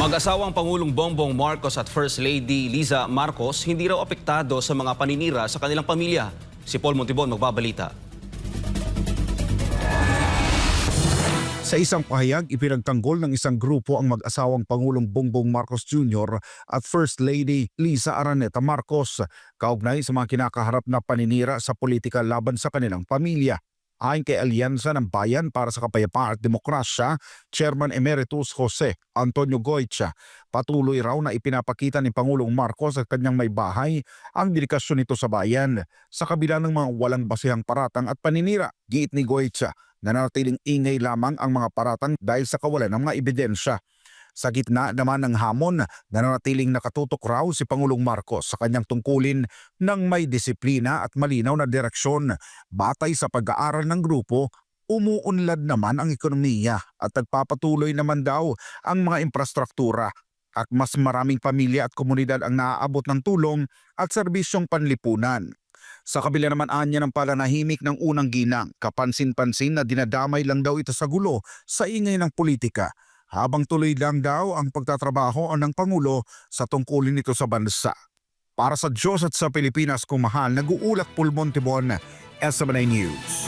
Mag-asawang Pangulong Bongbong Marcos at First Lady Liza Marcos hindi raw apektado sa mga paninira sa kanilang pamilya. Si Paul Montibon magbabalita. Sa isang pahayag, ipinagtanggol ng isang grupo ang mag-asawang Pangulong Bongbong Marcos Jr. at First Lady Lisa Araneta Marcos kaugnay sa mga kinakaharap na paninira sa politika laban sa kanilang pamilya. Ayon kay Alyansa ng Bayan para sa Kapayapaan at Demokrasya, Chairman Emeritus Jose Antonio Goitia, patuloy raw na ipinapakita ni Pangulong Marcos at kanyang may bahay ang dedikasyon nito sa bayan sa kabila ng mga walang basehang paratang at paninira. Giit ni Goitia, nanatiling ingay lamang ang mga paratang dahil sa kawalan ng mga ebidensya. Sa gitna naman ng hamon, nananatiling nakatutok raw si Pangulong Marcos sa kanyang tungkulin ng may disiplina at malinaw na direksyon. Batay sa pag-aaral ng grupo, umuunlad naman ang ekonomiya at nagpapatuloy naman daw ang mga infrastruktura at mas maraming pamilya at komunidad ang naaabot ng tulong at serbisyong panlipunan. Sa kabila naman anya ng palanahimik ng unang ginang, kapansin-pansin na dinadamay lang daw ito sa gulo sa ingay ng politika habang tuloy lang daw ang pagtatrabaho ng Pangulo sa tungkulin nito sa bansa. Para sa Diyos at sa Pilipinas kung mahal, nag-uulak Pulmon Tibon, SMNA News.